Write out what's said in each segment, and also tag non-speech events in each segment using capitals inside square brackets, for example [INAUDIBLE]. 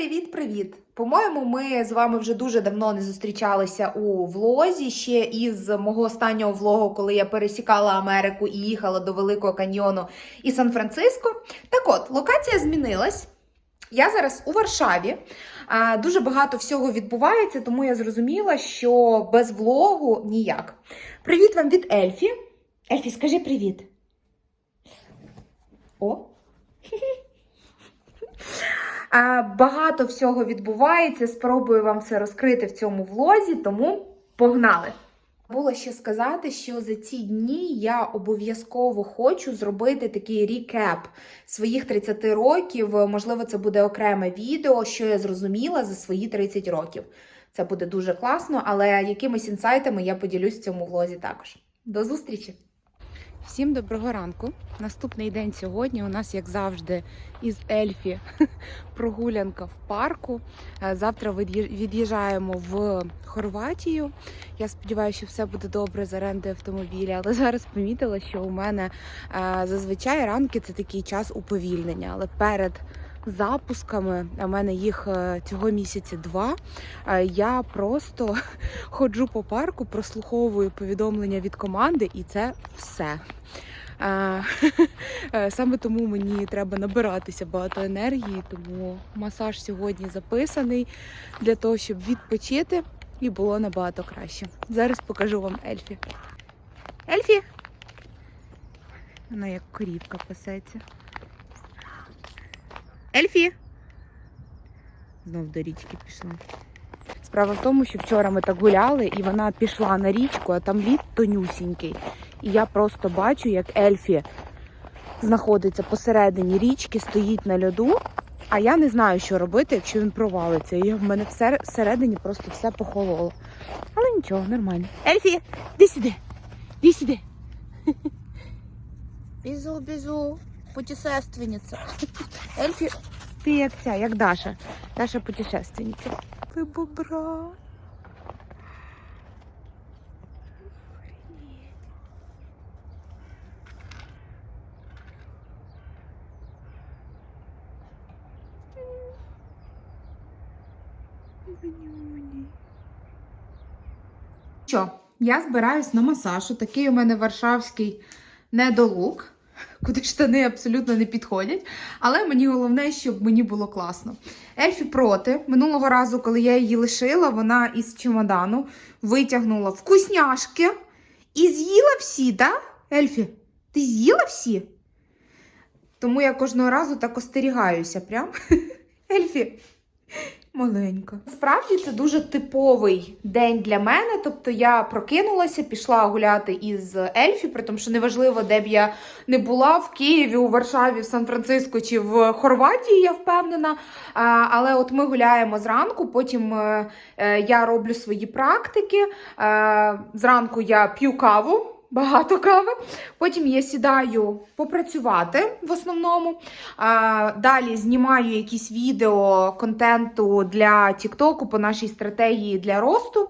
Привіт-привіт! По-моєму, ми з вами вже дуже давно не зустрічалися у влозі. Ще із мого останнього влогу, коли я пересікала Америку і їхала до Великого каньйону і Сан-Франциско. Так от, локація змінилась. Я зараз у Варшаві. Дуже багато всього відбувається, тому я зрозуміла, що без влогу ніяк. Привіт вам від Ельфі. Ельфі, скажи привіт. О. [LAUGHS] Багато всього відбувається. Спробую вам все розкрити в цьому влозі, тому погнали! Було ще сказати, що за ці дні я обов'язково хочу зробити такий рікеп своїх 30 років. Можливо, це буде окреме відео, що я зрозуміла за свої 30 років. Це буде дуже класно, але якимись інсайтами я поділюсь в цьому влозі також. До зустрічі! Всім доброго ранку. Наступний день сьогодні у нас, як завжди, із Ельфі [LAUGHS] прогулянка в парку. Е, Завтра від'їж- від'їжджаємо в Хорватію. Я сподіваюся, що все буде добре з оренди автомобіля, але [LAUGHS] зараз помітила, що у мене е, зазвичай ранки це такий час уповільнення, але перед запусками, в мене їх е, цього місяця два. е, Я просто [LAUGHS] ходжу по парку, прослуховую повідомлення від команди, і це все. [LAUGHS] Е, Саме тому мені треба набиратися багато енергії, тому масаж сьогодні записаний для того, щоб відпочити і було набагато краще. Зараз покажу вам Ельфі. Ельфі! Вона як корівка пасеться. Ельфі! Знов до річки пішла. Справа в тому, що вчора ми так гуляли, і вона пішла на річку, а там лід тонюсінький. І я просто бачу, як Ельфі знаходиться посередині річки, стоїть на льоду. А я не знаю, що робити, якщо він провалиться. І в мене всередині просто все похололо. Але нічого, нормально. Ельфі, іди сюди. Іди сюди. [LAUGHS] Бізу, бізу, путешественниця. Ельфі, ти як ця, як Даша. Даша путешественниця. Ви бобра. Що, я збираюсь на масаж. Такий у мене варшавський недолук, [LAUGHS] куди штани абсолютно не підходять. Але мені головне, щоб мені було класно. Ельфі проти. Минулого разу, коли я її лишила, вона із чемодану витягнула вкусняшки і з'їла всі, так? Ельфі, ти з'їла всі? Тому я кожного разу так остерігаюся. Прям. [LAUGHS] Ельфі. Маленька. Справді це дуже типовий день для мене. Тобто я прокинулася, пішла гуляти із Ельфі, при тому, що неважливо, де б я не була в Києві, у Варшаві, в Сан-Франциско чи в Хорватії, я впевнена. Але от ми гуляємо зранку, потім е, е, я роблю свої практики. Е, зранку я п'ю каву. Багато кави. Потім я сідаю попрацювати в основному. Далі знімаю якісь відео контенту для Тіктоку по нашій стратегії для росту.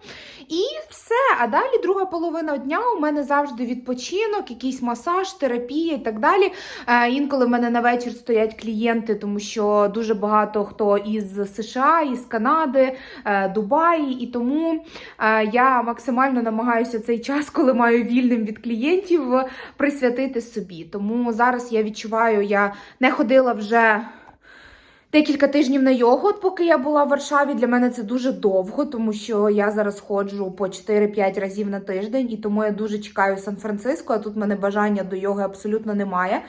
І все. А далі друга половина дня у мене завжди відпочинок, якийсь масаж, терапія і так далі. Е, інколи в мене на вечір стоять клієнти, тому що дуже багато хто із США, із Канади, е, Дубаї. І тому е, я максимально намагаюся цей час, коли маю вільним від клієнтів, присвятити собі. Тому зараз я відчуваю, я не ходила вже. Декілька тижнів на йогу, поки я була в Варшаві, для мене це дуже довго, тому що я зараз ходжу по 4-5 разів на тиждень, і тому я дуже чекаю Сан-Франциско, а тут мене бажання до йоги абсолютно немає.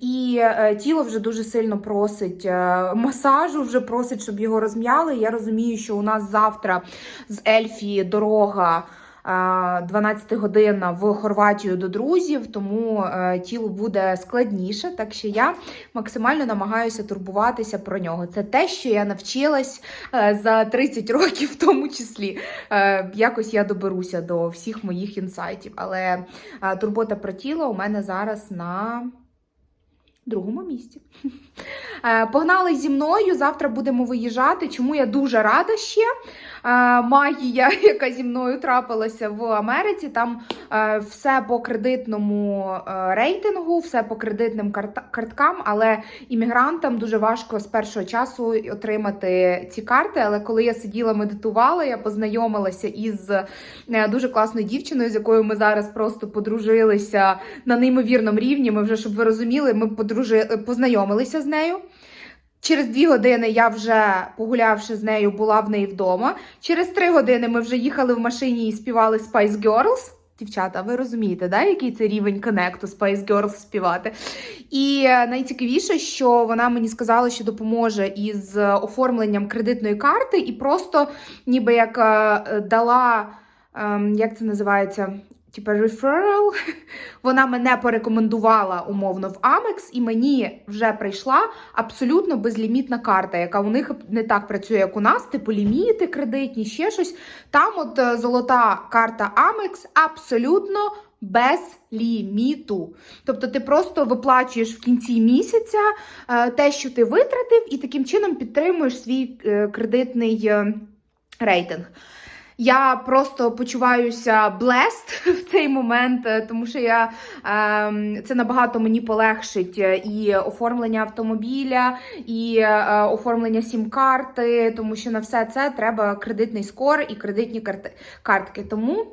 І е, тіло вже дуже сильно просить е, масажу, вже просить, щоб його розм'яли. Я розумію, що у нас завтра з Ельфі дорога. Е, 12 година в Хорватію до друзів, тому е, тілу буде складніше. Так що я максимально намагаюся турбуватися про нього. Це те, що я навчилась е, за 30 років, в тому числі. Е, Якось я доберуся до всіх моїх інсайтів. Але е, турбота про тіло у мене зараз на другому місці. Е, Погнали зі мною. Завтра будемо виїжджати. Чому я дуже рада ще. Е, Магія, [LAUGHS] яка зі мною трапилася в Америці. Там е, все по кредитному рейтингу, все по кредитним карткам, але іммігрантам дуже важко з першого часу отримати ці карти. Але коли я сиділа, медитувала, я познайомилася із дуже класною дівчиною, з якою ми зараз просто подружилися на неймовірному рівні. Ми вже, щоб ви розуміли, ми подружи... познайомилися з нею. Через дві години я вже погулявши з нею, була в неї вдома. Через три години ми вже їхали в машині і співали Spice Girls. Дівчата, ви розумієте, да, який це рівень коннекту Spice Girls співати? І е, найцікавіше, що вона мені сказала, що допоможе із оформленням кредитної карти, і просто ніби як е, дала, ем, як це називається? Типа referral, [LAUGHS] вона мене порекомендувала умовно в Amex, і мені вже прийшла абсолютно безлімітна карта, яка у них не так працює, як у нас, типу ліміти кредитні, ще щось. Там от е, золота карта Amex абсолютно без ліміту. Тобто ти просто виплачуєш в кінці місяця е, те, що ти витратив, і таким чином підтримуєш свій е, кредитний рейтинг. Я просто почуваюся blessed [LAUGHS] в цей момент, е, тому що я е, це набагато мені полегшить е, і оформлення автомобіля, і е, оформлення сім-карти, тому що на все це треба кредитний скор і кредитні картки. Тому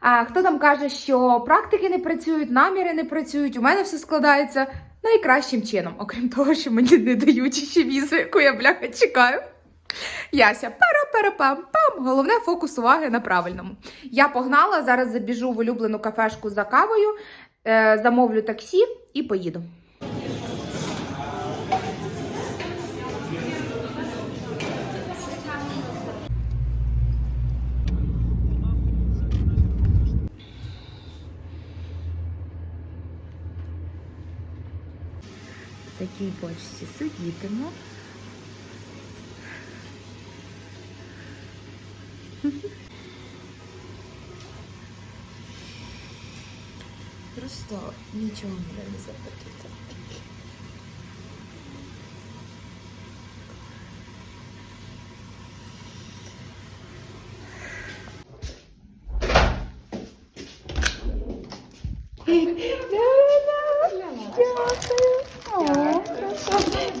а, хто там каже, що практики не працюють, наміри не працюють, у мене все складається найкращим чином, окрім того, що мені не дають ще візу, яку я бляха чекаю. Яся, пара-пара-пам-пам. Головне фокус уваги на правильному. Я погнала, зараз забіжу в улюблену кафешку за кавою, е, замовлю таксі і поїду. В такій бочці сидітимо. Просто нічого не запитати.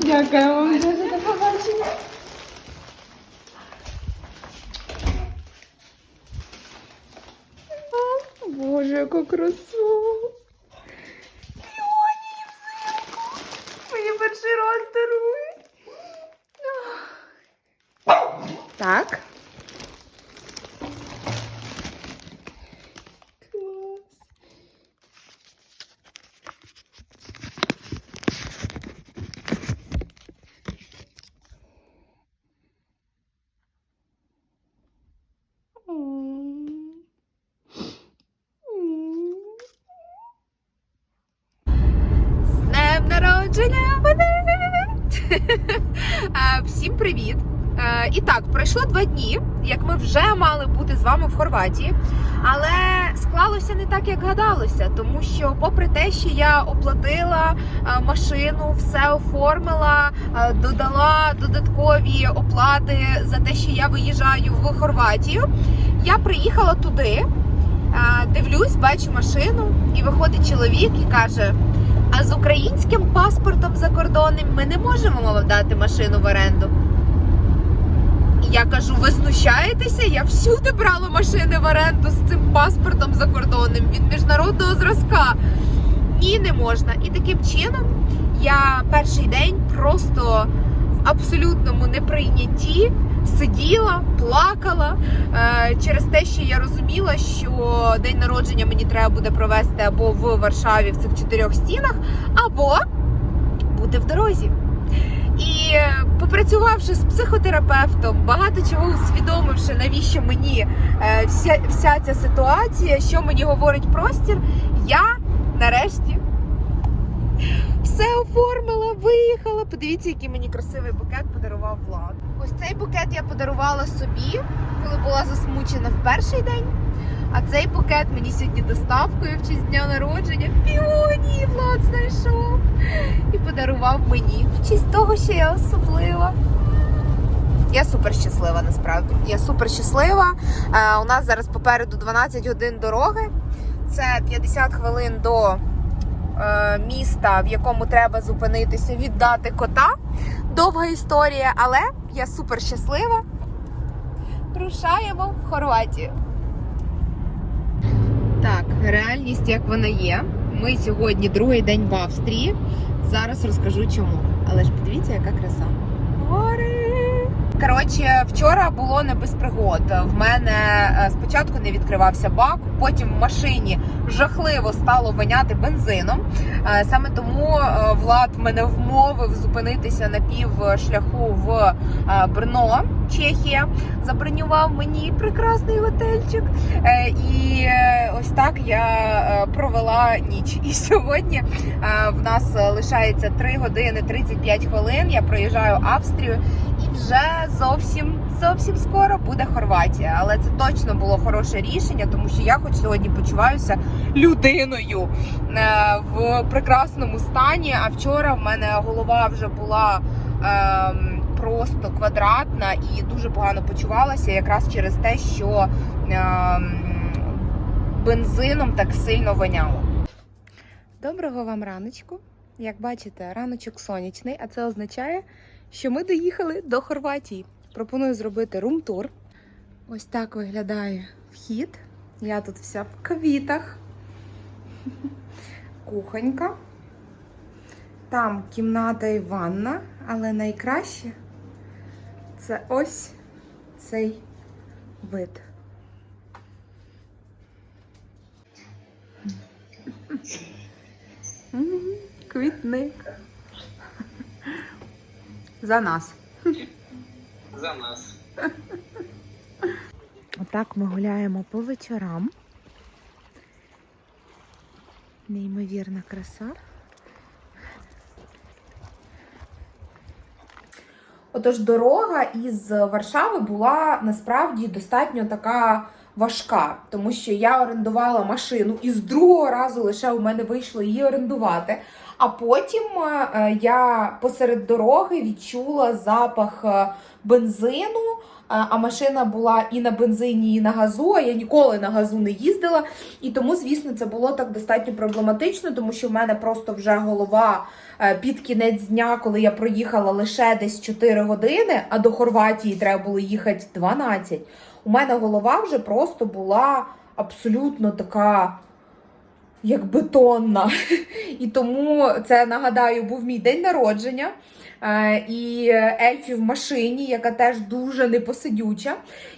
Дякую вам дуже до побачення. Боже, яка краса. Піонії взимку. Мені перший раз дарують. Так. Клас. М. З днем народження мене! Е, Всім привіт! Е, І так, пройшло два дні, як ми вже мали бути з вами в Хорватії, але склалося не так, як гадалося, тому що, попри те, що я оплатила е, машину, все оформила, е, додала додаткові оплати за те, що я виїжджаю в Хорватію, я приїхала туди. Е, Дивлюсь, бачу машину, і виходить чоловік і каже: а з українським паспортом закордонним ми не можемо вам дати машину в оренду. Я кажу: ви знущаєтеся? Я всюди брала машини в оренду з цим паспортом закордонним від міжнародного зразка. Ні, не можна. І таким чином я перший день просто в абсолютному неприйнятті сиділа, плакала е, через те, що я розуміла, що день народження мені треба буде провести або в Варшаві в цих чотирьох стінах, або бути в дорозі. І е, попрацювавши з психотерапевтом, багато чого усвідомивши, навіщо мені е, вся, вся ця ситуація, що мені говорить простір, я нарешті все Все оформила, виїхала. Подивіться, який мені красивий букет подарував Влад. Ось цей букет я подарувала собі, коли була засмучена в перший день. А цей букет мені сьогодні доставкою в честь дня народження. Піоні Влад знайшов і подарував мені в честь того, що я особлива. Я супер щаслива насправді. Я супер щаслива. Е, у нас зараз попереду 12 годин дороги. Це 50 хвилин до е, міста, в якому треба зупинитися, віддати кота. Довга історія, але я супер щаслива. Рушаємо в Хорватію. Так, реальність як вона є. Ми сьогодні другий день в Австрії. Зараз розкажу чому. Але ж подивіться, яка краса. Гори! Коротше, вчора було не без пригод. В мене е, спочатку не відкривався бак, потім в машині жахливо стало воняти бензином. Е, Саме тому е, Влад мене вмовив зупинитися на пів шляху в Брно, Чехія. Забронював мені прекрасний готельчик. Е, І е, ось так я е, провела ніч. І сьогодні е, в нас лишається 3 години 35 хвилин. Я проїжджаю Австрію і вже зовсім зовсім скоро буде Хорватія. Але це точно було хороше рішення, тому що я хоч сьогодні почуваюся людиною е, в прекрасному стані. А вчора в мене голова вже була. ем, Просто квадратна і дуже погано почувалася, якраз через те, що ем, бензином так сильно воняло. Доброго вам раночку. Як бачите, раночок сонячний, а це означає, що ми доїхали до Хорватії. Пропоную зробити рум-тур. Ось так виглядає вхід. Я тут вся в квітах. [LAUGHS] Кухонька. Там кімната і ванна, але найкраще це ось цей вид. Квітник. За нас. За нас. Отак ми гуляємо по вечорам. Неймовірна краса. Отож, дорога із Варшави була насправді достатньо така важка, тому що я орендувала машину, і з другого разу лише у мене вийшло її орендувати. А потім е, я посеред дороги відчула запах е, бензину. е, А машина була і на бензині, і на газу. А я ніколи на газу не їздила. І тому, звісно, це було так достатньо проблематично, тому що в мене просто вже голова е, під кінець дня, коли я проїхала лише десь 4 години, а до Хорватії треба було їхати 12. У мене голова вже просто була абсолютно така. Як бетонна. [LAUGHS] І тому це нагадаю, був мій день народження. Е, І Ельфі в машині, яка теж дуже непосидюча.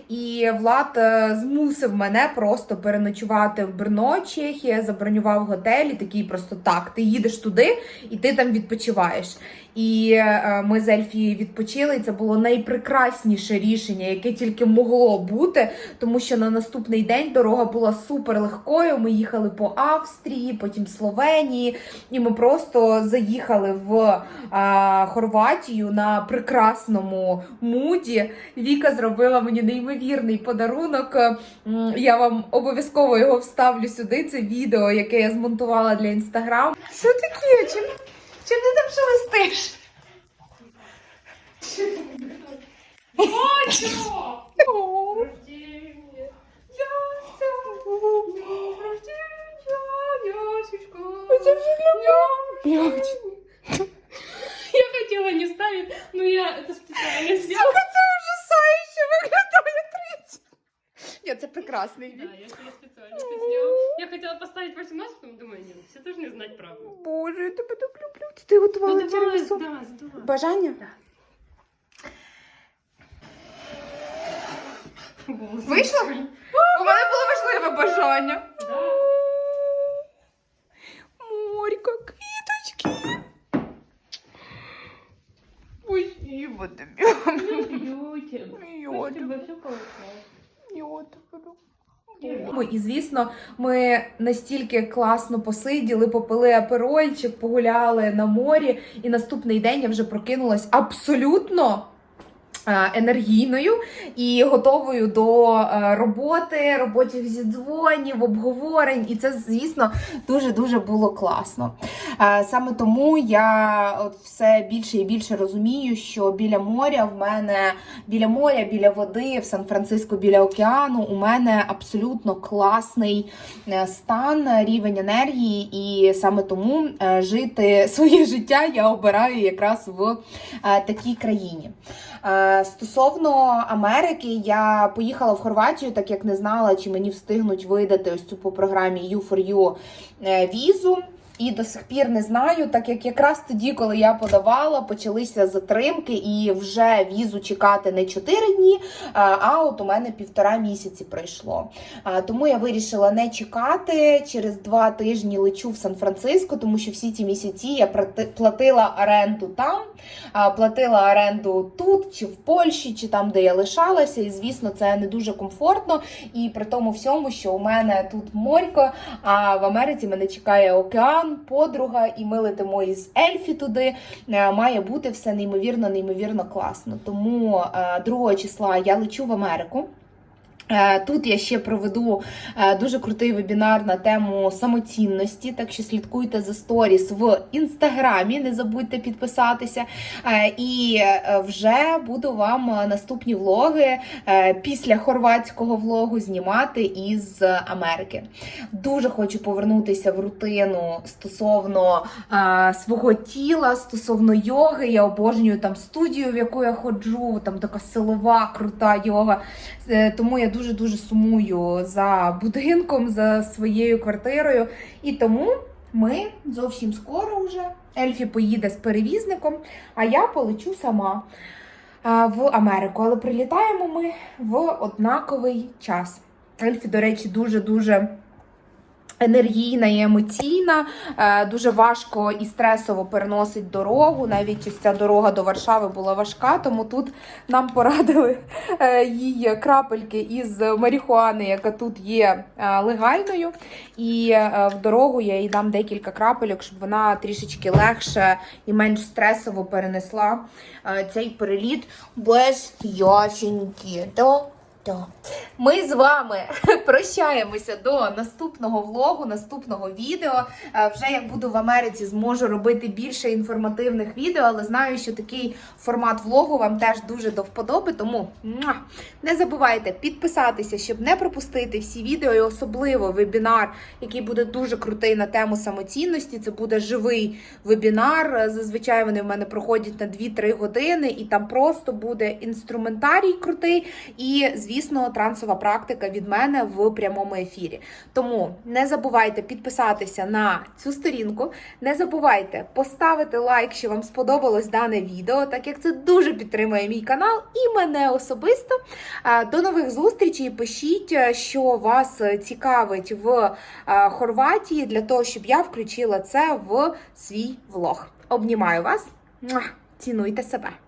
І Влад е, змусив мене просто переночувати в Брно, Чехія, забронював готель і такий просто так. Ти їдеш туди і ти там відпочиваєш. І е, ми з Ельфі відпочили. І це було найпрекрасніше рішення, яке тільки могло бути, тому що на наступний день дорога була супер легкою. Ми їхали по Австрії, потім Словенії, і ми просто заїхали в а, Хорватію на прекрасному муді. Віка зробила мені неймовірний подарунок. Я вам обов'язково його вставлю сюди. Це відео, яке я змонтувала для інстаграм. Що таке? Чим, чим ти там шелестиш? О, Ні, це прекрасний Да, від. я себе специально это сделала. Я хотела поставить 18, потом думаю, нет, все должны знать правду. Боже, я тебе так люблю. Ти готувала Ну, давай, тірамісу? да, задавай. Бажання? Голос Вийшло? мужской. У мене було важливе бажання. Да. Морька, квіточки. Спасибо тобі. Люблю тебя. Я Пусть у тебя, тебя все получается. Тебе. Ми, І звісно, ми настільки класно посиділи, попили аперольчик, погуляли на морі, і наступний день я вже прокинулась абсолютно. Е, Енергійною і готовою до е, роботи, робочих зідзвонів, обговорень, і це, звісно, дуже дуже було класно. Е, Саме тому я все більше і більше розумію, що біля моря в мене біля моря, біля води, в Сан-Франциско, біля океану, у мене абсолютно класний стан, рівень енергії, і саме тому жити [LAUGHS] своє життя я обираю якраз в такій країні. Стосовно Америки, я поїхала в Хорватію, так як не знала, чи мені встигнуть видати ось цю по програмі U4U е, візу. І до сих пір не знаю, так як якраз тоді, коли я подавала, почалися затримки, і вже візу чекати не 4 дні, а от у мене півтора місяці пройшло. Тому я вирішила не чекати. Через два тижні лечу в Сан-Франциско, тому що всі ці місяці я платила оренду там, платила оренду тут, чи в Польщі, чи там, де я лишалася. І звісно, це не дуже комфортно. І при тому всьому, що у мене тут морько, а в Америці мене чекає океан, подруга, і ми летимо із Ельфі туди. Е, Має бути все неймовірно, неймовірно класно. Тому е, 2 числа я лечу в Америку. Е, Тут я ще проведу е, дуже крутий вебінар на тему самоцінності, так що слідкуйте за сторіс в інстаграмі, не забудьте підписатися. Е, І вже буду вам наступні влоги після хорватського влогу знімати із Америки. Дуже хочу повернутися в рутину стосовно свого тіла, стосовно йоги. Я обожнюю там студію, в яку я ходжу, там така силова, крута йога. Тому я дуже дуже сумую за будинком, за своєю квартирою. І тому ми зовсім скоро вже Ельфі поїде з перевізником, а я полечу сама в Америку. Але прилітаємо ми в однаковий час. Ельфі, до речі, дуже дуже. Енергійна і емоційна, е, дуже важко і стресово переносить дорогу. Навіть ось ця дорога до Варшави була важка, тому тут нам порадили е, їй крапельки із марихуани, яка тут є е, легальною. І в дорогу я їй дам декілька крапельок, щоб вона трішечки легше і менш стресово перенесла цей переліт без ясеньки. Да? Да. Ми з вами [LAUGHS] прощаємося до наступного влогу, наступного відео. Е, Вже як буду в Америці, зможу робити більше інформативних відео, але знаю, що такий формат влогу вам теж дуже до вподоби. Тому не забувайте підписатися, щоб не пропустити всі відео, і особливо вебінар, який буде дуже крутий на тему самоцінності. Це буде живий вебінар. Е, Зазвичай вони в мене проходять на 2-3 години, і там просто буде інструментарій крутий і, звісно, трансова практика від мене в прямому ефірі. Тому не забувайте підписатися на цю сторінку. Не забувайте поставити лайк, що вам сподобалось дане відео, так як це дуже підтримує мій канал і мене особисто. Е, До нових зустрічей. Пишіть, е, що вас цікавить в е, Хорватії, для того, щоб я включила це в свій влог. Обнімаю вас. Цінуйте себе.